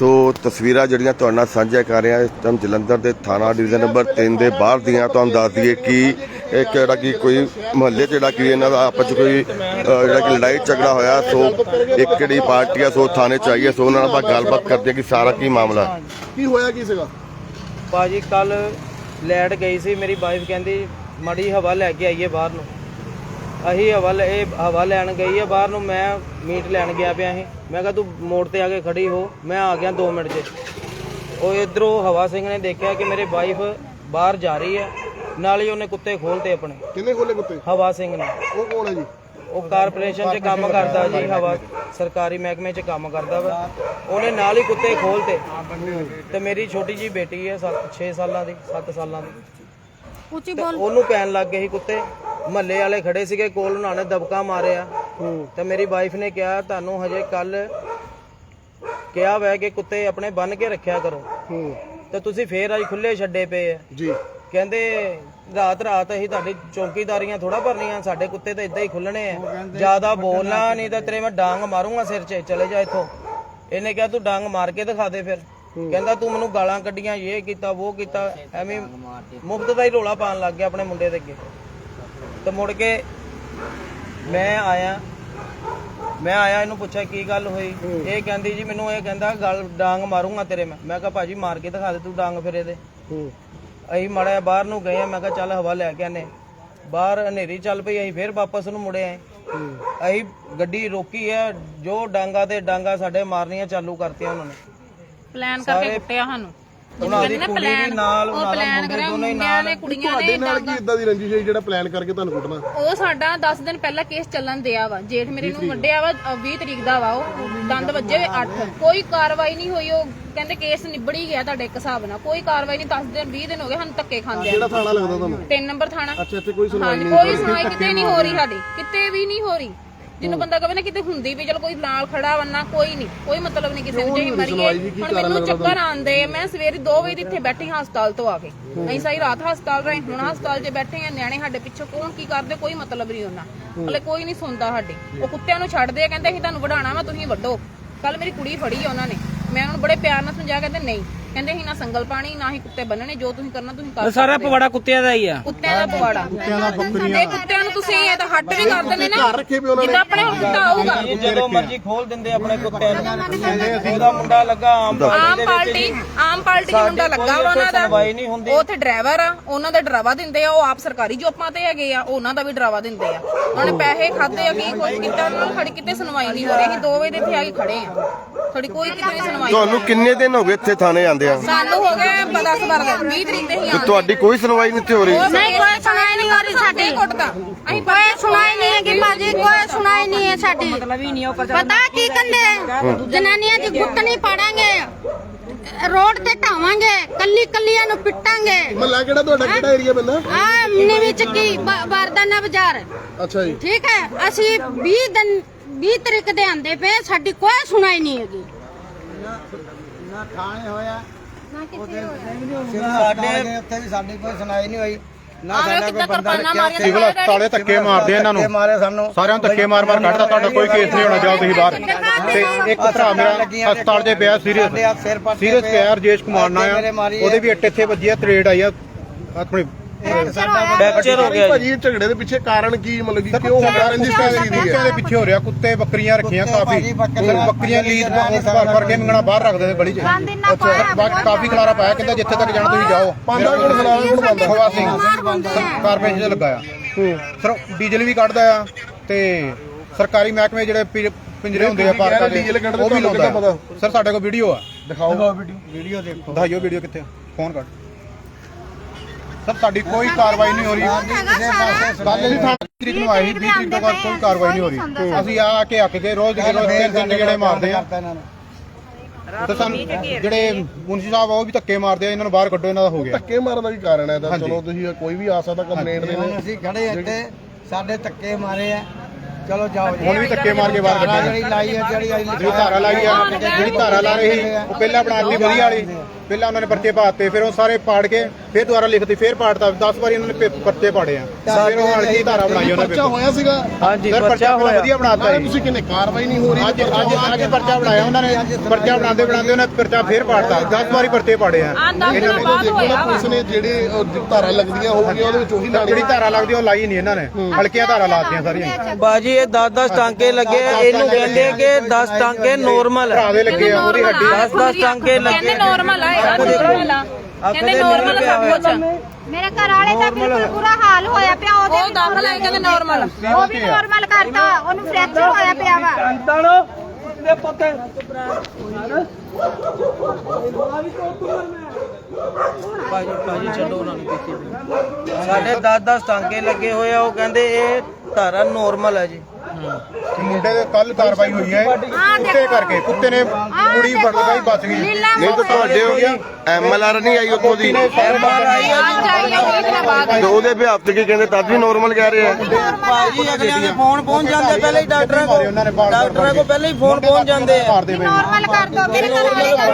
ਸੋ ਤਸਵੀਰਾਂ ਜਿਹੜੀਆਂ ਤੁਹਾਡੇ ਨਾਲ ਸਾਂਝਾ ਕਰ ਰਿਹਾ ਇਸ ਟਾਈਮ ਜਲੰਧਰ ਦੇ ਥਾਣਾ ਡਿਵੀਜ਼ਨ ਨੰਬਰ 3 ਦੇ ਬਾਹਰ ਦੀਆਂ ਤੁਹਾਨੂੰ ਦੱਸ ਦਈਏ ਕਿ ਇੱਕ ਜਿਹੜਾ ਕਿ ਕੋਈ ਮੁਹੱਲੇ 'ਚ ਜਿਹੜਾ ਕਿ ਇਹਨਾਂ ਦਾ ਆਪਸ 'ਚ ਕੋਈ ਜਿਹੜਾ ਕਿ ਲੜਾਈ ਝਗੜਾ ਹੋਇਆ ਸੋ ਇੱਕ ਜਿਹੜੀ ਪਾਰਟੀ ਆ ਸੋ ਥਾਣੇ 'ਚ ਆਈ ਹੈ ਸੋ ਉਹਨਾਂ ਨਾਲ ਆਪਾਂ ਗੱਲਬਾਤ ਕਰਦੇ ਹਾਂ ਕਿ ਸਾਰਾ ਕੀ ਮਾਮਲਾ ਕੀ ਹੋਇਆ ਕੀ ਸੀਗਾ? ਭਾਜੀ ਕੱਲ ਲੈਟ ਗਈ ਸੀ ਮੇਰੀ ਵਾਈਫ ਕਹਿੰਦੀ ਮੜੀ ਹਵਾ ਲੈ ਕੇ ਆਈਏ ਬਾਹਰ ਨੂੰ। ਅਹੀ ਹਵਾ ਲੈ ਇਹ ਹਵਾ ਲੈਣ ਗਈ ਹੈ ਬਾਹਰ ਨੂੰ ਮੈਂ ਮੀਟ ਲੈਣ ਗਿਆ ਪਿਆ ਸੀ। ਮੈਂ ਕਿਹਾ ਤੂੰ ਮੋੜ ਤੇ ਆ ਕੇ ਖੜੀ ਹੋ ਮੈਂ ਆ ਗਿਆ 2 ਮਿੰਟ 'ਚ। ਉਹ ਇਧਰੋਂ ਹਵਾ ਸਿੰਘ ਨੇ ਦੇਖਿਆ ਕਿ ਮੇਰੇ ਵਾਈਫ ਬਾਹਰ ਜਾ ਰਹੀ ਹੈ ਨਾਲ ਹੀ ਉਹਨੇ ਕੁੱਤੇ ਖੋਲਤੇ ਆਪਣੇ। ਕਿੰਨੇ ਖੋਲੇ ਕੁੱਤੇ? ਹਵਾ ਸਿੰਘ ਨੇ। ਉਹ ਕੌਣ ਹੈ ਜੀ? ਉਹ ਕਾਰਪੋਰੇਸ਼ਨ 'ਚ ਕੰਮ ਕਰਦਾ ਜੀ ਹਵਾ ਸਰਕਾਰੀ ਮਹਿਕਮੇ 'ਚ ਕੰਮ ਕਰਦਾ ਵਾ। ਉਹਨੇ ਨਾਲ ਹੀ ਕੁੱਤੇ ਖੋਲਤੇ। ਤੇ ਮੇਰੀ ਛੋਟੀ ਜੀ ਬੇਟੀ ਹੈ 6 ਸਾਲਾਂ ਦੀ 7 ਸਾਲਾਂ ਦੀ। ਉੱਚੀ ਤੇ ਉਹਨੂੰ ਪੈਣ ਲੱਗ ਗਏ ਸੀ ਕੁੱਤੇ। ਮਹੱਲੇ ਵਾਲੇ ਖੜੇ ਸੀਗੇ ਕੋਲ ਉਹਨਾਂ ਨੇ ਦਬਕਾ ਮਾਰਿਆ। ਤੇ ਮੇਰੀ ਵਾਈਫ ਨੇ ਕਿਹਾ ਤੁਹਾਨੂੰ ਹਜੇ ਕੱਲ ਕਿਹਾ ਵੈ ਕਿ ਕੁੱਤੇ ਆਪਣੇ ਬੰਨ ਕੇ ਰੱਖਿਆ ਕਰੋ। ਹੂੰ। ਤੇ ਤੁਸੀਂ ਫੇਰ ਅੱਜ ਖੁੱਲੇ ਛੱਡੇ ਪਏ ਆ। ਜੀ। ਕਹਿੰਦੇ ਰਾਤ ਰਾਤ ਅਸੀਂ ਤੁਹਾਡੀ ਚੌਕੀਦਾਰੀਆਂ ਥੋੜਾ ਭਰਨੀਆਂ ਸਾਡੇ ਕੁੱਤੇ ਤਾਂ ਇਦਾਂ ਹੀ ਖੁੱਲਣੇ ਆ। ਜ਼ਿਆਦਾ ਬੋਲਣਾ ਨਹੀਂ ਤਾਂ ਤੇਰੇ ਮੈਂ ਡਾਂਗ ਮਾਰੂੰਗਾ ਸਿਰ 'ਚ ਚਲੇ ਜਾ ਇੱਥੋਂ। ਇਹਨੇ ਕਿਹਾ ਤੂੰ ਡਾਂਗ ਮਾਰ ਕੇ ਦਿਖਾ ਦੇ ਫਿਰ। ਕਹਿੰਦਾ ਤੂੰ ਮੈਨੂੰ ਗਾਲਾਂ ਕੱਢੀਆਂ ਇਹ ਕੀਤਾ ਉਹ ਕੀਤਾ ਐਵੇਂ ਮੁਫਤ ਦਾ ਹੀ ਰੋਲਾ ਪਾਉਣ ਲੱਗ ਗਿਆ ਆਪਣੇ ਮੁੰਡੇ ਦੇ ਅੱਗੇ। ਤੇ ਮੁੜ ਕੇ ਮੈਂ ਆਇਆ। ਮੈਂ ਆਇਆ ਇਹਨੂੰ ਪੁੱਛਿਆ ਕੀ ਗੱਲ ਹੋਈ? ਇਹ ਕਹਿੰਦੀ ਜੀ ਮੈਨੂੰ ਇਹ ਕਹਿੰਦਾ ਗਲ ਡਾਂਗ ਮਾਰੂੰਗਾ ਤੇਰੇ ਮੈਂ। ਮੈਂ ਕਿਹਾ ਭਾਜੀ ਮਾਰ ਕੇ ਦਿਖਾ ਦੇ ਤੂੰ ਡਾਂਗ ਫਿਰ ਇਹਦੇ। ਹੂੰ। ਅਸੀਂ ਮਾੜਾ ਬਾਹਰ ਨੂੰ ਗਏ ਆ ਮੈਂ ਕਿਹਾ ਚੱਲ ਹਵਾ ਲੈ ਕੇ ਆਨੇ ਬਾਹਰ ਹਨੇਰੀ ਚੱਲ ਪਈ ਅਸੀਂ ਫੇਰ ਵਾਪਸ ਨੂੰ ਮੁੜੇ ਆਏ। ਅਸੀਂ ਗੱਡੀ ਰੋਕੀ ਹੈ ਜੋ ਡਾਂਗਾ ਤੇ ਡਾਂਗਾ ਸਾਡੇ ਮਾਰਨੀਆਂ ਚਾਲੂ ਕਰਤੀਆਂ ਉਹਨਾਂ ਨੇ। ਪਲਾਨ ਕਰਕੇ ਕੁੱਟਿਆ ਸਾਨੂੰ। ਉਹਨਾਂ ਦੀ ਕੁੜੀ ਵੀ ਨਾਲ ਉਹਨਾਂ ਦਾ ਮੁੰਡੇ ਦੋਨੇ ਹੀ ਨਾਲ। ਨੇ ਕੁੜੀਆਂ ਤੁਹਾਡੇ ਨਾਲ ਕੀ ਇਦਾਂ ਦੀ ਰੰਜਿਸ਼ ਹੈ ਜਿਹੜਾ ਪਲਾਨ ਕਰਕੇ ਤੁਹਾਨੂੰ ਕੁੱਟਣਾ? ਉਹ ਸਾਡਾ 10 ਦਿਨ ਪਹਿਲਾਂ ਕੇਸ ਚੱਲਣ ਦਿਆ ਵਾ। ਜੇਠ ਮੇਰੇ ਨੂੰ ਵੱਡਿਆ ਵਾ ਅ, 20 ਤਰੀਕ ਦਾ ਵਾ ਉਹ। ਦੰਦ ਵੱਜੇ ਹੋਏ 8 ਕੋਈ ਕਾਰਵਾਈ ਨਹੀਂ ਹੋਈ ਉਹ ਕਹਿੰਦੇ ਕੇਸ ਨਿਬੜ ਹੀ ਗਿਆ ਤੁਹਾਡੇ ਇੱਕ ਹਿਸਾਬ ਨਾਲ। ਕੋਈ ਕਾਰਵਾਈ ਨਹੀਂ 10 ਦਿਨ 20 ਦਿਨ ਹੋ ਗਏ ਸਾਨੂੰ ਧੱਕੇ ਖਾਂਦੇ ਕਿਹੜਾ ਥਾਣਾ ਲੱਗਦਾ ਤੁਹਾਨੂੰ? ਤਿੰਨ ਨੰਬਰ ਥਾਣਾ। ਅੱਛਾ ਇੱਥੇ ਕੋਈ ਸੁਣਵਾਈ ਹਾਂਜੀ ਕੋਈ ਸੁਣਾਈ ਕਿਤੇ ਨਹੀਂ ਹੋ ਰਹੀ ਸਾਡੀ। ਕਿਤੇ ਵੀ ਨਹੀਂ ਹੋ ਰਹੀ। ਜਿਹਨੂੰ ਬੰਦਾ ਕਹੇ ਨਾ ਕਿਤੇ ਹੁੰਦੀ ਵੀ ਚਲ ਕੋਈ ਨਾਲ ਖੜਾ ਵੰਨਾ ਕੋਈ ਨਹੀਂ। ਕੋਈ ਮਤਲਬ ਨਹੀਂ ਕਿਸੇ ਨੂੰ ਜੇ ਮਰੀਏ ਹੁਣ ਮੈਨੂੰ ਚੱਕਰ ਆਉਂਦੇ ਆ ਮੈਂ ਸਵੇਰੇ 2 ਵਜੇ ਇੱਥੇ ਬੈਠੀ ਹਾਂ ਹਸਪਤਾਲ ਤੋਂ ਆ ਕੇ। ਅਸੀਂ ਸਾਰੀ ਰਾਤ ਹਸਪਤਾਲ ਰਹੇ ਹੁਣ ਹਸਪਤਾਲ 'ਚ ਬੈਠੇ ਆ ਨਿਆਣੇ ਸਾਡੇ ਪਿੱਛੇ ਕੌਣ ਕੀ ਕਰਦੇ ਕੋਈ ਮਤਲਬ ਨਹੀਂ ਉਹਨਾਂ। ਹਲੇ ਕੋਈ ਨਹੀਂ ਸੁਣਦਾ ਸਾਡੀ। ਉਹ ਕੁੱਤਿਆਂ ਨੂੰ ਛੱਡਦੇ ਆ ਕਹਿੰਦੇ ਅਸੀਂ ਤੁਹਾਨੂੰ ਵਡਾਣਾ ਵਾ ਤੁਸੀਂ ਵੱਡੋ ਕੱਲ ਮੇਰੀ ਕੁੜੀ ਫੜੀ ਆ ਉਹਨਾਂ ਨੇ। ਮੈਂ ਉਹਨਾਂ ਨੂੰ ਬੜੇ ਪਿਆਰ ਨਾਲ ਸਮਝਾਇਆ ਕਹਿੰਦੇ ਨਹੀਂ ਕਹਿੰਦੇ ਅਸੀਂ ਨਾ ਸੰਗਲ ਪਾਣੀ ਨਾ ਹੀ ਕੁੱਤੇ ਬੰਨਣੇ ਜੋ ਤੁਸੀਂ ਕਰਨਾ ਤੁਸੀਂ ਕਰ ਸਾਰਾ ਪਵਾੜਾ ਕੁੱਤਿਆਂ ਦਾ ਹੀ ਆ। ਕੁੱਤਿਆਂ ਦਾ ਪਵਾੜਾ। ਕੁੱਤਿਆਂ ਦਾ ਬੱਕਰੀਆਂ ਕੁੱਤਿਆਂ ਨੂੰ ਤੁਸੀਂ ਇਹ ਤਾਂ ਹੱਟ ਵੀ ਕਰ ਦਿੰਦੇ ਨਾ। ਘਰ ਰੱਖੇ ਵੀ ਉਹਨਾਂ ਨੇ। ਜਿੱਦਾਂ ਆਪਣੇ ਹੁਣ ਕੁੱਤਾ ਆਊਗਾ। ਇਹ ਜਦੋਂ ਮਰਜ਼ੀ ਖੋਲ ਦਿੰਦੇ ਆਪਣੇ ਕੁੱਤਿਆਂ ਨੂੰ। ਉਹਦਾ ਮੁੰਡਾ ਲੱਗਾ ਆਮ ਆਮ ਪਾਰਟੀ ਆਮ ਪਾਰਟੀ ਦਾ ਮੁੰਡਾ ਲੱਗਾ ਵਾ ਉਹਨਾਂ ਸੁਣਵਾਈ ਨਹੀਂ ਦਾ ਹੁੰਦੀ। ਉਹ ਉੱਥੇ ਡਰਾਈਵਰ ਆ ਉਹਨਾਂ ਦਾ ਡਰਾਵਾ ਦਿੰਦੇ ਆ ਉਹ ਆਪ ਸਰਕਾਰੀ ਜੋਬਾਂ ਤੇ ਹੈਗੇ ਆ ਉਹਨਾਂ ਦਾ ਵੀ ਡਰਾਵਾ ਦਿੰਦੇ ਆ। ਉਹਨਾਂ ਨੇ ਪੈਸੇ ਖਾਦੇ ਆ ਕੀ ਕੁਝ ਕੀਤਾ ਉਹਨਾਂ ਨੂੰ ਖੜੀ ਕਿਤੇ ਸੁਣਵਾਈ ਨਹੀਂ ਹੋ ਰਹੀ। ਅਸੀਂ 2 ਵਜੇ ਦੇ ਇੱਥੇ ਆ ਕੇ ਖੜੇ ਆ। ਸਾਡੀ ਕੋਈ ਕਿਤੇ ਨਹੀਂ ਸੁਣਵਾਈ। ਤੁਹਾਨੂੰ ਕਿੰਨੇ ਦਿਨ ਹੋ ਗਏ ਇੱਥੇ ਥਾਣੇ ਆਂਦੇ ਆ? ਸਾਨੂੰ ਹੋ ਗਏ 10 12 ਦਿਨ। 20 ਤਰੀਕ ਦੇ ਹੀ ਤੇ ਤੁਹਾਡੀ ਕੋਈ ਸੁਣਵਾਈ ਨਹੀਂ ਇੱਥੇ ਹੋ ਰਹੀ। ਨਹੀਂ ਕੋਈ ਸੁਣਾਈ ਨਹੀਂ ਹੋ ਰਹੀ ਸਾਡੀ ਕੁੱਟਦਾ ਅਸੀਂ ਕੋਈ ਸੁਣਾਈ ਨਹੀਂ ਹੈ ਕਿ ਭਾਜੀ ਕੋਈ ਸੁਣਾਈ ਨਹੀਂ ਹੈ ਸਾਡੀ। ਪਤਾ ਕੀ ਕੰਦੇ ਜਨਾਨੀਆਂ ਦੀ ਗੁੱਟ ਨਹੀਂ ਪਾੜਾਂਗੇ। ਰੋਡ ਤੇ ਢਾਵਾਂਗੇ। ਕੱਲੀ ਕੱਲੀਆਂ ਨੂੰ ਪਿੱਟਾਂਗੇ। ਮਹੱਲਾ ਕਿਹੜਾ ਤੁਹਾਡਾ ਕਿਹੜਾ ਏਰੀਆ ਪੈਂਦਾ? ਆ ਨੀਵੀਂ ਚੱਕੀ ਬ- ਬਾਰਦਾਨਾ ਬਾਜ਼ਾਰ। ਅੱਛਾ ਜੀ। ਠੀਕ ਹੈ? ਅਸੀਂ 20 ਦਿਨ 20 ਤਰੀਕ ਦੇ ਆਂਦੇ ਪਏ ਸਾਡੀ ਕੋਈ ਸੁਣਾਈ ਨਹੀਂ ਹੈਗੀ। ਸਾਡੇ ਉੱਥੇ ਵੀ ਸਾਡੀ ਕੋਈ ਸੁਣਾਈ ਨਹੀਂ ਹੋਈ। ਨਾ ਆਹ ਕਿੱਦਾਂ ਕਿਰਪਾਨਾਂ ਮਾਰੀਆਂ ਸਿਵਲ ਹਸਪਤਾਲੇ ਧੱਕੇ ਮਾਰਦੇ ਆ ਇਹਨਾਂ ਨੂੰ। ਮਾਰੇ ਸਾਨੂੰ। ਸਾਰਿਆਂ ਨੂੰ ਧੱਕੇ ਮਾਰ ਮਾਰ ਕੱਢਦਾ ਤੁਹਾਡਾ ਕੋਈ ਕੇਸ ਨਹੀਂ ਹੋਣਾ ਜਾਓ ਤੁਸੀਂ ਬਾਹਰ। ਤੇ ਇੱਕ ਭਰਾ ਮੇਰਾ ਹਸਪਤਾਲ 'ਚ ਪਿਆ ਸਾਡੇ ਸੀਰੀਅਸ ਆਪ ਸਿਰ ਪੱਟ ਸੀਰੀਅਸ ਪਿਆ ਰਜੇਸ਼ ਕੁਮਾਰ ਨਾਲ ਉਹਦੇ ਵੀ ਇੱਟ ਇੱਥੇ ਵੱਜੀ ਆ ਤਰੇੜ ਆਈ ਆ ਆਪਣੀ ਫ੍ਰੈਕਚਰ ਹੋ ਗਿਆ ਜੀ। ਭਾਜੀ ਇਹ ਝਗੜੇ ਦੇ ਪਿੱਛੇ ਕਾਰਨ ਕੀ ਮਤਲਬ ਕਿ ਕਿਉਂ ਹੁੰਦਾ ਰੰਜਿਸ਼ ਕਾਹਦੀ ਦੀ ਕੁੱਤਿਆਂ ਹੈ ਦੇ ਪਿੱਛੇ ਹੋ ਰਿਹਾ ਕੁੱਤੇ ਬੱਕਰੀਆਂ ਰੱਖੀਆਂ ਕਾਫੀ। ਭਾਜੀ, ਬੱਕਰੀਆਂ ਸਿਰਫ ਬੱਕਰੀਆਂ ਲੀਦ ਭਰ ਭਰ ਕੇ ਮੰਗਣਾ ਬਾਹਰ ਰੱਖਦੇ ਨੇ ਗਲੀ 'ਚ। ਅੱਛਾ ਬਾਕੀ ਕਾਫੀ ਖਲਾਰਾ ਪਾਇਆ ਕਹਿੰਦਾ ਜਿੱਥੇ ਤੱਕ ਜਾਣਾ ਤੁਸੀਂ ਜਾਓ। ਪਾਂਦਾ ਕੋਲ ਸਲਾਮ ਕੋਲ ਪਾਂਦਾ ਹਵਾ ਸਿੰਘ ਕਾਰਪੋਰੇਸ਼ਨ 'ਚ ਲੱਗਾ ਆ। ਸਰ ਡੀਜ਼ਲ ਵੀ ਕੱਢਦਾ ਆ ਤੇ ਸਰਕਾਰੀ ਮਹਿਕਮੇ ਜਿਹੜੇ ਪਿ- ਪਿੰਜਰੇ ਹੁੰਦੇ ਆ ਪਾਰਕਾਂ ਦੇ ਡੀਜ਼ਲ ਕੱਢਦੇ ਉਹ ਵੀ ਤੁਹਾਨੂੰ ਲਾਉਂਦਾ ਕਿੱਦਾਂ। ਸਰ ਸਾਡੇ ਕੋਲ ਵੀਡੀਓ ਆ। ਦਿਖਾਓ। ਵੀਡੀਓ ਦੇਖੋ। ਦਿਖਾਈਓ ਵੀਡੀਓ ਕਿੱਥੇ ਆ? ਫੋਨ ਕੱਢ। ਸਰ ਸਾਡੀ ਕੋਈ ਕਾਰਵਾਈ ਨਹੀਂ ਹੋ ਰਹੀ। ਕੱਲ ਅਸੀਂ ਥਾਣੇ ਤਰੀਕ ਨੂੰ ਆਏ ਸੀ 20 ਤਰੀਕ ਤੋਂ ਬਾਅਦ ਕੋਈ ਕਾਰਵਾਈ ਨਹੀਂ ਹੋ ਰਹੀ। ਅਸੀਂ ਆ ਕੇ ਅੱਕ ਕੇ ਰੋਜ਼ ਦੇ ਰੋਜ਼ ਤਿੰਨ ਤਿੰਨ ਜਿਹੜੇ ਮਾਰਦੇ ਆ। ਤੇ ਸਾਨੂੰ ਜਿਹੜੇ ਮੁਨਸ਼ੀ ਸਾਹਿਬ ਉਹ ਵੀ ਧੱਕੇ ਮਾਰਦੇ ਆ ਇਹਨਾਂ ਨੂੰ ਬਾਹਰ ਕੱਢੋ ਇਹਨਾਂ ਦਾ ਹੋ ਗਿਆ। ਧੱਕੇ ਮਾਰਨ ਦਾ ਵੀ ਕਾਰਨ ਹੈ? ਇਹਦਾ ਚਲੋ ਤੁਸੀਂ ਕੋਈ ਵੀ ਆ ਸਕਦਾ ਕੰਪਲੇਂਟ ਦੇ ਹੁਣ ਅਸੀਂ ਖੜੇ ਇੱਥੇ ਸਾਡੇ ਧੱਕੇ ਮਾਰੇ ਆ। ਚਲੋ ਜਾਓ ਜੀ। ਹੁਣ ਵੀ ਧੱਕੇ ਮਾਰ ਕੇ ਬਾਹਰ ਧਾਰਾ ਕੱਢੇ ਜਿਹੜੀ ਲਾਈ ਹੈ ਜਿਹੜੀ ਆਈ ਜਿਹੜੀ ਧਾਰਾ ਲਾਈ ਆ ਜਿਹੜੀ ਧਾਰਾ ਲਾ ਰਹੀ ਸੀ ਉਹ ਪਹਿਲਾਂ ਬਣਾਤੀ ਵਧੀਆ ਵਾਲੀ। ਪਹਿਲਾਂ ਉਹਨਾਂ ਨੇ ਪਰਚੇ ਪਾਤੇ ਫਿਰ ਉਹ ਸਾਰੇ ਪਾੜ ਕੇ ਫਿਰ ਦੁਬਾਰਾ ਲਿਖਤੀ ਫਿਰ ਪਾੜਤਾ 10 ਵਾਰੀ ਉਹਨਾਂ ਨੇ ਪੇ- ਪਰਚੇ ਪਾੜੇ ਆ। ਫਿਰ ਉਹ ਹਲਕੀ ਧਾਰਾ ਬਣਾਈ ਉਹਨਾਂ ਨੇ ਬੱਚਾ ਹੋਇਆ ਸੀਗਾ। ਹਾਂਜੀ ਸਰ ਪਰਚਾ ਹੋਇਆ। ਵਧੀਆ ਬਣਾਤਾ ਜੀ। ਤੁਸੀਂ ਕਿੰਨੇ ਕਾਰਵਾਈ ਨਹੀਂ ਹੋ ਰਹੀ ਅੱਜ ਅੱਜ ਅੱਜ ਪਰਚਾ ਬਣਾਇਆ ਉਹਨਾਂ ਨੇ ਪਰਚਾ ਬਣਾਉਂਦੇ ਬਣਾਉਂਦੇ ਉਹਨਾਂ ਨੇ ਪਰਚਾ ਫੇਰ ਪਾੜਤਾ। 10 ਵਾਰੀ ਪਰਚੇ ਪਾੜੇ ਆ। ਆ 10 ਦਿਨਾਂ ਬਾਅਦ ਹੋਇਆ ਵਾ। ਪੁਲਿਸ ਨੇ ਜਿਹੜੇ ਧਾਰਾ ਲੱਗਦੀਆਂ ਹੋਣਗੀਆਂ ਉਹਦੇ ਵਿੱਚ ਉਹੀ ਲਾਣੀ ਜਿਹੜੀ ਧਾਰਾ ਲੱਗਦੀ ਉਹ ਲਾਈ ਨਹੀਂ ਇਹਨਾਂ ਨੇ। ਹਲਕੀਆਂ ਧਾਰਾ ਲਾਤੀਆਂ ਸਾਰੀਆਂ। ਬਾਜੀ ਇਹ 10-10 ਟਾਂਕੇ ਲੱਗੇ ਆ, ਇਹਨੂੰ ਕਹਿੰਦੇ ਕਿ 10 ਟਾਂਕੇ ਨੋਰਮਲ ਭਰਾ ਦੇ ਲੱਗੇ ਆ ਉਹਦੀ ਹੱਡੀ। 10-10 ਟਾਂਕੇ ਲੱਗੇ ਕਹਿੰਦੇ ਨਾਰਮਲ ਆ ਇਹ ਨਾਰਮਲ ਆ। ਕਹਿੰਦੇ ਨਾਰਮਲ ਸਭ ਕੁਝ ਮੇਰੇ ਘਰ ਵਾਲੇ ਦਾ ਬਿਲਕੁਲ ਬੁਰਾ ਹਾਲ ਹੋਇਆ ਪਿਆ ਉਹਦੇ ਉਹ ਦਾਖਲ ਹੈ। ਕਹਿੰਦੇ ਨਾਰਮਲ ਉਹ ਵੀ ਨਾਰਮਲ ਕਰਤਾ ਉਹਨੂੰ ਫ੍ਰੈਕਚਰ ਹੋਇਆ ਪਿਆ ਵਾ। ਭਾਜੀ ਭਾਜੀ ਛੱਡੋ ਉਹਨਾਂ ਨੂੰ ਕੀਤੀ। ਸਾਡੇ 10-10 ਟਾਂਕੇ ਲੱਗੇ ਹੋਏ ਆ ਉਹ ਕਹਿੰਦੇ ਇਹ ਧਾਰਾ ਨੋਰਮਲ ਹੈ ਜੀ। ਮੁੰਡੇ ਦੇ ਕੱਲ ਕਾਰਵਾਈ ਹੋਈ ਹੈ ਕੁੱਤੇ ਕਰਕੇ। ਕੁੱਤੇ ਨੇ ਕੁੜੀ ਫੜ ਲਗਾਈ ਬਚ ਗਈ। ਨਹੀਂ ਤਾਂ ਤੁਹਾਡੇ ਹੋ ਗਿਆ ਐਮਐਲਆਰ ਨਹੀਂ ਆਈ ਉੱਥੋਂ ਦੀ। ਐਮਆਰ ਆਈ ਆ ਅੱਜ ਆਈ ਆ 20 ਦਿਨਾਂ ਬਾਅਦ ਤੇ ਉਹਦੇ ਵਿਆਹ ਤੇ ਕੀ ਕਹਿੰਦੇ ਤਦ ਵੀ ਨੋਰਮਲ ਕਹਿ ਰਹੇ ਆ। ਭਾਜੀ ਅਗਲਿਆਂ ਦੇ ਫੋਨ ਪਹੁੰਚ ਜਾਂਦੇ ਪਹਿਲੇ ਹੀ ਡਾਕਟਰਾਂ ਮਾਰੇ ਉਹਨਾਂ ਨੇ ਕੋਲ ਡਾਕਟਰਾਂ ਕੋਲ ਪਹਿਲੇ ਹੀ ਫੋਨ ਪਹੁੰਚ ਜਾਂਦੇ ਆ। ਨਾਰਮਲ ਕਰ ਦੋ ਮੇਰੇ ਘਰ ਵਾਲੇ ਦਾ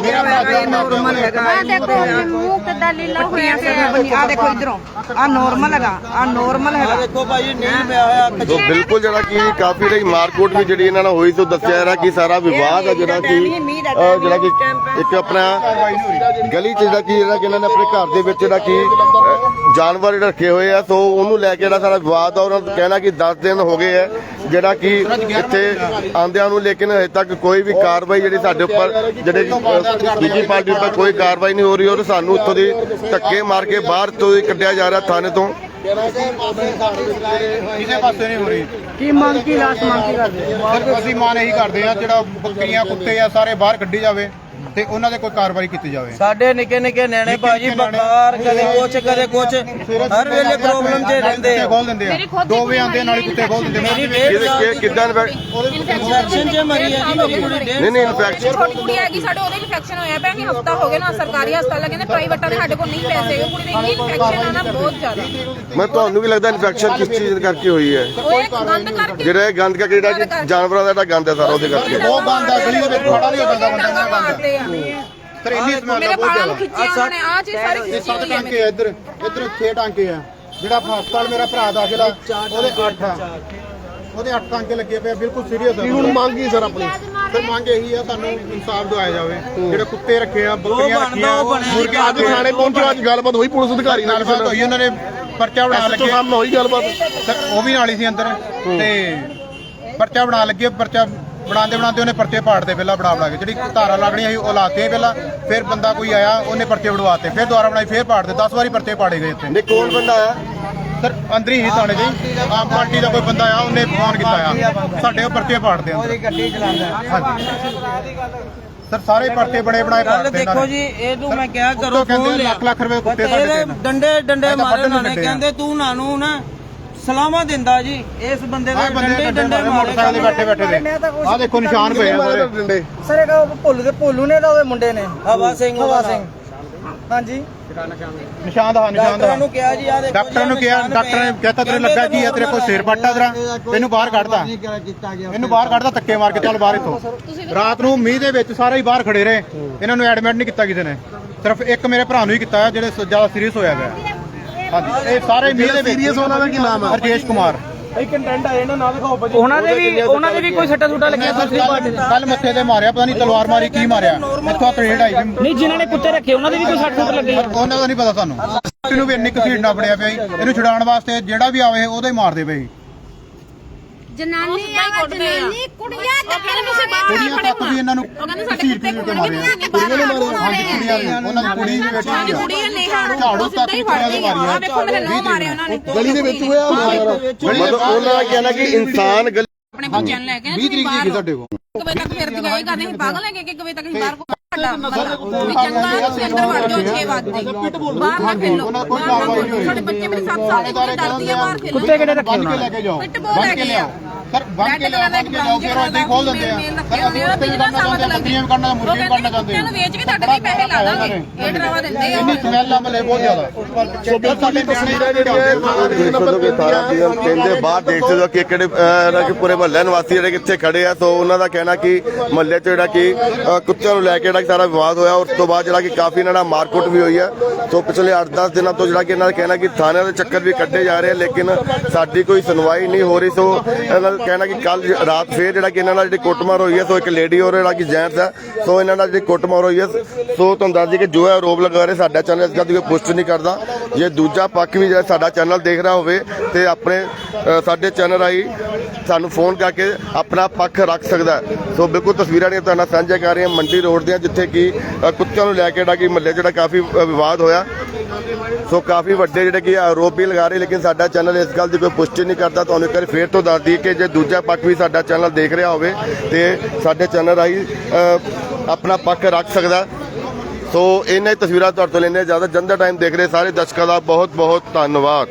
ਮੇਰਾ ਭਰਾ ਨਾਰਮਲ ਹੈਗਾ ਆ ਦੇਖੋ ਮੂੰਹ ਕਿੱਦਾਂ ਲੀਲਾ ਹੋਇਆ ਪਿਆ ਆ ਦੇਖੋ ਇਧਰੋਂ ਆ ਨਾਰਮਲ ਹੈਗਾ ਆ ਨਾਰਮਲ ਆ ਹੈਗਾ ਦੇਖੋ ਭਾਜੀ ਨੀਲ ਪਿਆ ਹੋਇਆ ਅੱਖ 'ਚ ਸੋ ਬਿਲਕੁਲ ਜਿਹੜਾ ਕਿ ਕਾਫੀ ਰਹੀ ਮਾਰਕੋਟ ਵੀ ਜਿਹੜੀ ਇਹਨਾਂ ਨਾਲ ਹੋਈ ਸੋ ਦੱਸਿਆ ਜਾ ਰਿਹਾ ਕਿ ਸਾਰਾ ਵਿਵਾਦ ਹੈ ਜਿਹੜਾ ਕਿ ਜਿਹੜਾ ਕਿ ਇੱਕ ਆਪਣਾ ਗਲੀ 'ਚ ਜਿਹੜਾ ਕਿ ਜਿਹੜਾ ਕਿ ਇਹਨਾਂ ਨੇ ਆਪਣੇ ਘਰ ਦੇ ਵਿੱਚ ਜਿਹੜਾ ਕਿ ਜਾਨਵਰ ਰੱਖੇ ਹੋਏ ਆ ਸੋ ਉਹਨੂੰ ਲੈ ਕੇ ਜਿਹੜਾ ਸਾਰਾ ਵਿਵਾਦ ਆ ਉਹਨਾਂ ਦਾ ਕਹਿਣਾ ਕਿ 10 ਦਿਨ ਹੋ ਗਏ ਆ ਜਿਹੜਾ ਕਿ ਇੱਥੇ ਆਂਦਿਆਂ ਨੂੰ ਲੇਕਿਨ ਹਜੇ ਤੱਕ ਕੋਈ ਵੀ ਕਾਰਵਾਈ ਜਿਹੜੀ ਸਾਡੇ ਉੱਪਰ ਜਿਹੜੇ ਦੂਜੀ ਪਾਰਟੀ ਉੱਪਰ ਕੋਈ ਕਾਰਵਾਈ ਨਹੀਂ ਹੋ ਰਹੀ ਔਰ ਸਾਨੂੰ ਉੱਥੋਂ ਦੀ ਧੱਕੇ ਮਾਰ ਕੇ ਬਾਹਰ ਤੋਂ ਹੀ ਕੱਢਿਆ ਜਾ ਰਿਹਾ ਥਾਣੇ ਤੋਂ। ਕਿਸੇ ਪਾਸੇ ਨਹੀਂ ਹੋ ਰਹੀ? ਕੀ ਮੰਗ ਕੀ ਲਾਸਟ ਮੰਗ ਕੀ ਕਰਦੇ? ਅਸੀਂ ਮਾਨ ਇਹੀ ਕਰਦੇ ਆ ਜਿਹੜਾ ਬੱਕਰੀਆਂ ਕੁੱਤੇ ਆ ਸਾਰੇ ਬਾਹਰ ਕੱਢੀ ਜਾਵੇ। ਤੇ ਉਹਨਾਂ ਦੇ ਕੋਈ ਕਾਰਵਾਈ ਕੀਤੀ ਜਾਵੇ? ਸਾਡੇ ਨਿੱਕੇ ਨਿੱਕੇ ਨਿਆਣੇ ਭਾਜੀ ਬੁਖਾਰ ਕਦੇ ਕੁਛ ਕਦੇ ਕੁਛ ਹਰ ਵੇਲੇ ਪ੍ਰੋਬਲਮ 'ਚ ਰਹਿੰਦੇ ਆ। ਖੋਲ ਦਿੰਦੇ ਆ। ਦੋ ਵਜੇ ਆਉਂਦੇ ਨਾਲੇ ਕੁੱਤੇ ਖੋਲ ਦਿੰਦੇ ਮੇਰੀ ਆ। ਡੇਢ ਸਾਲ ਕਿ ਕਿਦਾਂ ਇਨਫੈਕਸ਼ਨ 'ਚ ਮਰੀ ਹੈ ਜੀ ਮੇਰੀ ਕੁੜੀ ਡੇਢ ਨਹੀਂ ਨਹੀਂ ਇਨਫੈਕਸ਼ਨ ਛੋਟੀ ਕੁੜੀ ਹੈਗੀ ਸਾਡੇ ਉਹਦੇ ਇਨਫੈਕਸ਼ਨ ਹੋਇਆ ਪਿਆ ਕਿ ਹਫਤਾ ਹੋ ਗਿਆ ਨਾ ਸਰਕਾਰੀ ਹਸਪਤਾਲ ਕਹਿੰਦੇ ਪ੍ਰਾਈਵੇਟਾਂ ਦੇ ਸਾਡੇ ਕੋਲ ਨਹੀਂ ਪੈਸੇ ਉਹ ਕੁੜੀ ਦੀ ਇੰਨੀ ਇਨਫੈਕਸ਼ਨ ਆ ਨਾ ਬਹੁਤ ਜ਼ਿਆਦਾ। ਮੈਂ ਤੁਹਾਨੂੰ ਵੀ ਲੱਗਦਾ ਇਨਫੈਕਸ਼ਨ ਕਿਸ ਚੀਜ਼ ਕਰਕੇ ਹੋਈ ਹੈ? ਜਿਹੜਾ ਇਹ ਗੰਦ ਕਰਕੇ ਜਿਹੜਾ ਜਾਨਵਰਾਂ ਦਾ ਜਿਹੜਾ ਗੰਦ ਹੈ ਸਾਰਾ ਉਹਦੇ ਕਰਕੇ। ਬਹੁਤ ਗੰਦ ਆ ਗਲੀ ਦੇ ਵਿੱਚ ਖੜਾ ਨਹੀਂ ਹੋ ਸਕਦਾ ਬੰਦਾ। ਇੰਨਾ ਗੰਦ ਮਾਰਦੇ ਆ। ਸਰ ਇੰਨੀ ਸਮੈਲ ਮੇਰੇ ਆ ਬਹੁਤ ਬਾਲਾਂ ਨੂੰ ਜ਼ਿਆਦਾ। ਖਿੱਚਿਆ ਉਹਨਾਂ ਨੇ ਆ ਚੀਜ਼ ਸਾਰੀ ਇਹ ਖਿੱਚੀ ਸੱਤ ਹੋਈ ਹੈ ਟਾਂਕੇ ਆ ਇੱਧਰ ਇੱਧਰ 6 ਟਾਂਕੇ ਆ ਜਿਹੜਾ ਹਸਪਤਾਲ ਮੇਰਾ ਭਰਾ ਦਾਖਲ ਆ ਉਹਦੇ 8 ਆ। ਉਹਦੇ 8 ਟਾਂਕੇ ਲੱਗੇ ਪਏ ਆ, ਬਿਲਕੁਲ ਸੀਰੀਅਸ ਆ। ਹੁਣ ਮੰਗ ਕੀ ਸਰ ਆਪਣੀ? ਫਿਰ ਮੰਗ ਇਹੀ ਆ ਸਾਨੂੰ ਇਨਸਾਫ ਦਿਵਾਇਆ ਜਾਵੇ। ਜਿਹੜੇ ਕੁੱਤੇ ਰੱਖੇ ਆ ਬੱਕਰੀਆਂ ਬਣਦਾ ਰੱਖੀਆਂ ਉਹ ਬਣਿਆ। ਮੁਰਗੇ ਅੱਜ ਥਾਣੇ ਪਹੁੰਚੋ ਅੱਜ ਗੱਲਬਾਤ ਹੋਈ ਪੁਲਿਸ ਅਧਿਕਾਰੀ ਨਾਲ ਗੱਲਬਾਤ ਹੋਈ ਉਹਨਾਂ ਨੇ ਪਰਚਾ ਬਣਾ ਐਸਐਚਓ ਲੱਗੇ। ਸਾਹਿਬ ਨਾਲ ਹੋਈ ਗੱਲਬਾਤ। ਸਰ ਉਹ ਵੀ ਨਾਲ ਹੀ ਸੀ ਅੰਦਰ ਤੇ ਪਰਚਾ ਬਣਾ ਲੱਗੇ ਪਰਚਾ ਬਣਾਉਂਦੇ ਬਣਾਉਂਦੇ ਉਹਨੇ ਪਰਚੇ ਪਾੜਦੇ ਪਹਿਲਾਂ ਬਣਾ ਬਣਾ ਕੇ। ਜਿਹੜੀ ਧਾਰਾ ਲੱਗਣੀ ਸੀ ਉਹ ਲਾਤੇ ਪਹਿਲਾਂ। ਫਿਰ ਬੰਦਾ ਕੋਈ ਆਇਆ ਉਹਨੇ ਪਰਚੇ ਵੜਵਾਤੇ। ਫਿਰ ਦੁਬਾਰਾ ਬਣਾਈ ਫਿਰ ਪਾੜਦੇ 10 ਵਾਰੀ ਪਰਚੇ ਪਾੜੇ ਗਏ ਇੱਥੇ ਨੇ ਕੌਣ ਬੰਦਾ ਆ ਸਰ ਅੰਦਰ ਹੀ ਥਾਣੇ ਜੀ ਆਮ ਪਾਰਟੀ ਦਾ ਕੋਈ ਬੰਦਾ ਆ ਉਹਨੇ ਫੋਨ ਕੀਤਾ ਆ। ਸਾਡੇ ਉਹ ਪਰਚੇ ਪਾੜਦੇ ਅੰਦਰ। ਗੱਡੀ ਚਲਾਉਂਦਾ। ਹਾਂਜੀ ਸਰ ਸਾਰੇ ਪਰਚੇ ਬਣੇ ਬਣਾਏ ਗੱਲ ਪਾੜਦੇ ਦੇਖੋ ਜੀ ਇਹਨੂੰ ਮੈਂ ਕਿਹਾ ਕਰੋ ਕਹਿੰਦੇ ਲੱਖ ਲੱਖ ਰੁਪਏ ਕੁੱਤੇ ਸਾਡੇ। ਡੰਡੇ ਡੰਡੇ ਇਹ ਮਾਰੇ ਉਹਨਾਂ ਨੇ ਆ। ਕਹਿੰਦੇ ਤੂੰ ਨਾਨੂੰ ਨਾ ਸਲਾਮਾਂ ਦਿੰਦਾ ਜੀ ਇਸ ਬੰਦੇ ਦੇ ਡੰਡੇ ਡੰਡੇ ਮੋਟਰਸਾਈਕਲ ਦੇ ਬੈਠੇ ਬੈਠੇ ਦੇ ਆਹ ਦੇਖੋ ਨਿਸ਼ਾਨ ਪਏ ਆ ਸਾਰੇ ਡੰਡੇ ਸਰ ਇਹ ਭੁੱਲ ਦੇ ਭੋਲੂ ਨੇ ਤਾਂ ਉਹਦੇ ਮੁੰਡੇ ਨੇ। ਹਵਾ ਸਿੰਘ ਹਵਾ ਸਿੰਘ। ਹਾਂਜੀ। ਨਿਸ਼ਾਨ ਦਾ ਨਿਸ਼ਾਨ ਦਾ ਨੂੰ ਕਿਹਾ ਜੀ ਆ ਦੇਖੋ ਡਾਕਟਰ ਨੂੰ ਕਿਹਾ ਡਾਕਟਰ ਨੇ ਕਹਿਤਾ ਤੇਰੇ ਲੱਗਾ ਕੀ ਆ ਤੇਰੇ ਕੋਲ ਸਿਰ ਪੱਟਾ ਤੇਰਾ। ਇਹਨੂੰ ਬਾਹਰ ਕੱਢਦਾ। ਇਹਨੂੰ ਬਾਹਰ ਕੱਢਦਾ ਧੱਕੇ ਮਾਰ ਕੇ ਚੱਲ ਬਾਹਰ ਇੱਥੋਂ। ਰਾਤ ਨੂੰ ਮੀਂਹ ਦੇ ਵਿੱਚ ਸਾਰੇ ਹੀ ਬਾਹਰ ਖੜੇ ਰਹੇ। ਇਹਨਾਂ ਨੂੰ ਐਡਮਿਟ ਨਹੀਂ ਕੀਤਾ ਕਿਸੇ ਨੇ। ਸਿਰਫ ਇੱਕ ਮੇਰੇ ਭਰਾ ਨੂੰ ਹੀ ਕੀਤਾ ਜਿਹੜੇ ਜ਼ਿਆਦਾ ਸੀਰੀਅਸ ਹੋਇਆ ਗਿਆ ਹਾਂਜੀ ਇਹ ਸਾਰੇ ਮੀਂਹ ਦੇ ਵਿੱਚ ਸੀਰੀਅਸ ਉਹਨਾਂ ਦਾ ਕੀ ਨਾਮ ਹੈ ਰਜੇਸ਼ ਕੁਮਾਰ। ਉਹਨਾਂ ਦੇ ਵੀ ਉਹਨਾਂ ਦੇ ਵੀ ਕੋਈ ਸੱਟਾ ਸੁੱਟਾ ਲੱਗਿਆ ਕੱਲ ਮੱਥੇ ਤੇ ਮਾਰਿਆ ਪਤਾ ਨਹੀਂ ਤਲਵਾਰ ਮਾਰੀ ਕੀ ਮਾਰਿਆ। ਇੱਥੋਂ ਤਰੇੜ ਆਈ ਨਹੀਂ ਜਿਨ੍ਹਾਂ ਨੇ ਕੁੱਤੇ ਰੱਖੇ ਉਹਨਾਂ ਦੇ ਵੀ ਕੋਈ ਸੱਟ ਸੁੱਟ ਲੱਗੀ ਉਹਨਾਂ ਦਾ ਨਹੀਂ ਪਤਾ ਸਾਨੂੰ। ਇਹਨੂੰ ਵੀ ਇੰਨੀ ਕਸੀੜਨਾ ਫੜਿਆ ਪਿਆ ਇਹਨੂੰ ਛੁਡਾਉਣ ਵਾਸਤੇ ਜਿਹੜਾ ਵੀ ਆਵੇ ਉਹਦੇ ਹੀ ਮਾਰਦੇ ਪਏ ਜਨਾਨੀ ਆ। ਜਨਾਨੀ ਕੁੜੀਆਂ ਉਹ ਕਹਿੰਦੇ ਤੁਸੀਂ ਬਾਹਰ ਕੁੜੀਆਂ ਖੜੇ ਤੱਕ ਵੀ ਇਹਨਾਂ ਨੂੰ ਉਹ ਕਹਿੰਦੇ ਸਾਡੇ ਕੁੱਤੇ ਕਸੀੜ ਕੇ ਕੁੱਟਣਗੇ ਮਾਰਿਆ ਨਹੀਂ ਬਾਹਰ ਹਾਂਜੀ ਕੁੜੀਆਂ ਵੀ ਉਹਨਾਂ ਦੀ ਕੁੜੀ ਵੀ ਬੈਠੀ ਹੋਈ ਕੁੜੀ ਨੇ ਨੇਹਾ ਝਾੜੂ ਹੀ ਤੱਕ ਫੜਦੀ ਆ। ਮਾਰੀਆਂ। ਵੇਖੋ ਮੇਰੇ ਨੌ ਮਾਰਿਆ ਉਹਨਾਂ ਨੇ। ਗਲੀ ਦੇ ਵਿੱਚ ਹੋਇਆ ਮਾਰਾ ਮਤਲਬ ਉਹਨਾਂ ਦਾ ਕਹਿਣਾ ਕਿ ਇਨਸਾਨ ਗਲੀ ਆਪਣੇ ਬੱਚਿਆਂ ਨੂੰ ਲੈ ਕੇ 20 ਤਰੀਕ ਦੀ ਸਾਡੇ ਕੋਲ। ਇੱਕ ਵਜੇ ਤੱਕ ਫਿਰ ਗਏ ਕਰਨੇ ਸੀ ਪਾਗਲ ਹੈਗੇ ਕਿ ਇੱਕ ਵਜੇ ਤੱਕ ਅਸੀਂ ਬਾਹਰ ਕੋ ਸਾਡਾ ਵੀ ਚੰਗਾ ਤੁਸੀਂ ਅੰਦਰ ਵੜ ਜਾਓ 6 ਵਜੇ ਬਾਹਰ ਨਾ ਖੇਲੋ। ਬਾਹਰ ਨਾ ਖੇਲੋ। ਸਾਡੇ ਬੱਚੇ ਮੇਰੀ 7 ਸਾਲ ਦੀ ਕੁੜੀ ਡਰਦੀ ਆ ਬਾਹਰ ਖੇਲੋ। ਕੁੱਤੇ ਕਿਹੜੇ ਰੱਖੇ ਲੈ ਕੇ ਜਾਓ। ਪਿੱਟ ਬੋਲ ਲੈ ਕੇ ਆ। ਸਰ ਬੰਨ ਕੇ ਲਿਆ ਬੰਨ ਕੇ ਜਾਓ ਫਿਰ ਉਹ ਏਦਾਂ ਹੀ ਖੋਲ ਦਿੰਦੇ ਆ। ਸਰ ਅਸੀਂ ਉਸ ਤੇ ਵੀ ਕਰਨਾ ਚਾਹੁੰਦੇ ਆ ਬੱਕਰੀਆਂ ਵੀ ਕਰਨਾ ਮੁਰਗੀਆਂ ਵੀ ਕਰਨਾ ਚਾਹੁੰਦੇ ਆ। ਨੂੰ ਵੇਚ ਕੇ ਤੁਹਾਡੇ ਲਈ ਪੈਸੇ ਲਾ ਦਾਂਗੇ। ਇਹ ਡਰਾਵਾ ਦਿੰਦੇ ਆ। ਇੰਨੀ ਸਮੈਲ ਆ ਮਲੇ ਬਹੁਤ ਜ਼ਿਆਦਾ। ਸੋ ਸਾਡੀ ਤਸਵੀਰਾਂ ਦੇਖ ਸਕਦੇ ਹੋ ਕਿ ਥਾਣਾ ਦੀ ਤਿੰਨ ਦੇ ਬਾਹਰ ਦੇਖ ਸਕਦੇ ਹੋ ਕਿ ਕਿਹੜੇ ਅਹ, ਜਿਹੜਾ ਕਿ ਪੂਰੇ ਮਹੱਲੇ ਨਿਵਾਸੀ ਜਿਹੜੇ ਕਿੱਥੇ ਖੜੇ ਆ ਸੋ ਉਹਨਾਂ ਦਾ ਕਹਿਣਾ ਕਿ ਮਹੱਲੇ 'ਚ ਜਿਹੜਾ ਕਿ ਕੁੱਤਿਆਂ ਨੂੰ ਲੈ ਕੇ ਜਿਹੜਾ ਕਿ ਸਾਰਾ ਵਿਵਾਦ ਹੋਇਆ ਉਸ ਤੋਂ ਬਾਅਦ ਜਿਹੜਾ ਕਿ ਕਾਫੀ ਇਹਨਾਂ ਨਾਲ ਮਾਰਕੁੱਟ ਵੀ ਹੋਈ ਹੈ ਸੋ ਪਿਛਲੇ 8-10 ਦਿਨਾਂ ਤੋਂ ਜਿਹੜਾ ਕਿ ਇਹਨਾਂ ਦਾ ਕਹਿਣਾ ਕਿ ਥਾਣਿਆਂ ਦੇ ਚੱਕਰ ਵੀ ਕੱਢੇ ਜਾ ਰਹੇ ਆ ਲੇਕਿਨ ਸਾਡੀ ਕੋਈ ਸੁਣਵਾਈ ਨਹੀਂ ਹੋ ਰਹੀ ਸੋ ਇਹਨਾਂ ਦਾ ਕਹਿਣਾ ਕਿ ਕੱਲ ਰਾਤ ਫੇਰ ਜਿਹੜਾ ਕਿ ਇਹਨਾਂ ਨਾਲ ਜਿਹੜੀ ਕੁੱਟਮਾਰ ਹੋਈ ਹੈ, ਸੋ ਇੱਕ ਲੇਡੀ ਔਰ ਜਿਹੜਾ ਕਿ ਜੈਂਟਸ ਹੈ, ਸੋ ਇਹਨਾਂ ਨਾਲ ਜਿਹੜੀ ਕੁੱਟਮਾਰ ਹੋਈ ਹੈ, ਸੋ ਤੁਹਾਨੂੰ ਦੱਸ ਦਈਏ ਕਿ ਜੋ ਹੈ ਆਰੋਪ ਲਗਾ ਰਹੇ ਸਾਡਾ ਚੈਨਲ, ਇਸ ਗੱਲ ਦੀ ਕੋਈ ਪੁਸ਼ਟੀ ਨਹੀਂ ਕਰਦਾ। ਜੇ ਦੂਜਾ ਪੱਖ ਵੀ ਜਿਹੜਾ ਸਾਡਾ ਚੈਨਲ ਦੇਖ ਰਿਹਾ ਹੋਵੇ ਤੇ ਆਪਣੇ ਸਾਡੇ ਚੈਨਲ ਰਾਹੀਂ ਸਾਨੂੰ ਫੋਨ ਕਰਕੇ ਆਪਣਾ ਪੱਖ ਰੱਖ ਸਕਦਾ ਸੋ ਬਿਲਕੁਲ ਤਸਵੀਰਾਂ ਨੇ ਤੁਹਾਨੂੰ ਸਾਂਝਾ ਕਰ ਰਹੇ ਹਾਂ ਮੰਡੀ ਰੋਡ ਦੀਆਂ, ਜਿੱਥੇ ਕਿ ਕੁੱਤਿਆਂ ਨੂੰ ਲੈ ਕੇ ਜਿਹੜਾ ਕਿ ਮਹੱਲੇ ਜਿਹੜਾ ਕਾਫੀ ਵਿਵਾਦ ਹੋਇਆ। ਸੋ ਕਾਫੀ ਵੱਡੇ ਜਿਹੜੇ ਕਿ ਆਰੋਪ ਵੀ ਲਗਾ ਰਹੇ, ਲੇਕਿਨ ਸਾਡਾ ਚੈਨਲ ਇਸ ਗੱਲ ਦੀ ਕੋਈ ਪੁਸ਼ਟੀ ਨਹੀਂ ਕਰਦਾ, ਤੁਹਾਨੂੰ ਇੱਕ ਵਾਰ ਫੇਰ ਤੋਂ ਦੱਸ ਦਈਏ ਕਿ ਜੇ ਦੂਜਾ ਪੱਖ ਵੀ ਸਾਡਾ ਚੈਨਲ ਦੇਖ ਰਿਹਾ ਹੋਵੇ, ਤੇ ਸਾਡੇ ਚੈਨਲ ਰਾਹੀਂ ਆਪਣਾ ਪੱਖ ਰੱਖ ਸਕਦਾ। ਸੋ ਇਹਨਾਂ ਤਸਵੀਰਾਂ ਤੁਹਾਡੇ ਤੋਂ ਲੈਣੇ ਜ਼ਿਆਦਾ ਜੰਦਾ ਟਾਈਮ ਦੇਖ ਰਹੇ ਸਾਰੇ ਦਰਸ਼ਕਾਂ ਦਾ ਬਹੁਤ ਬਹੁਤ ਧੰਨਵਾਦ।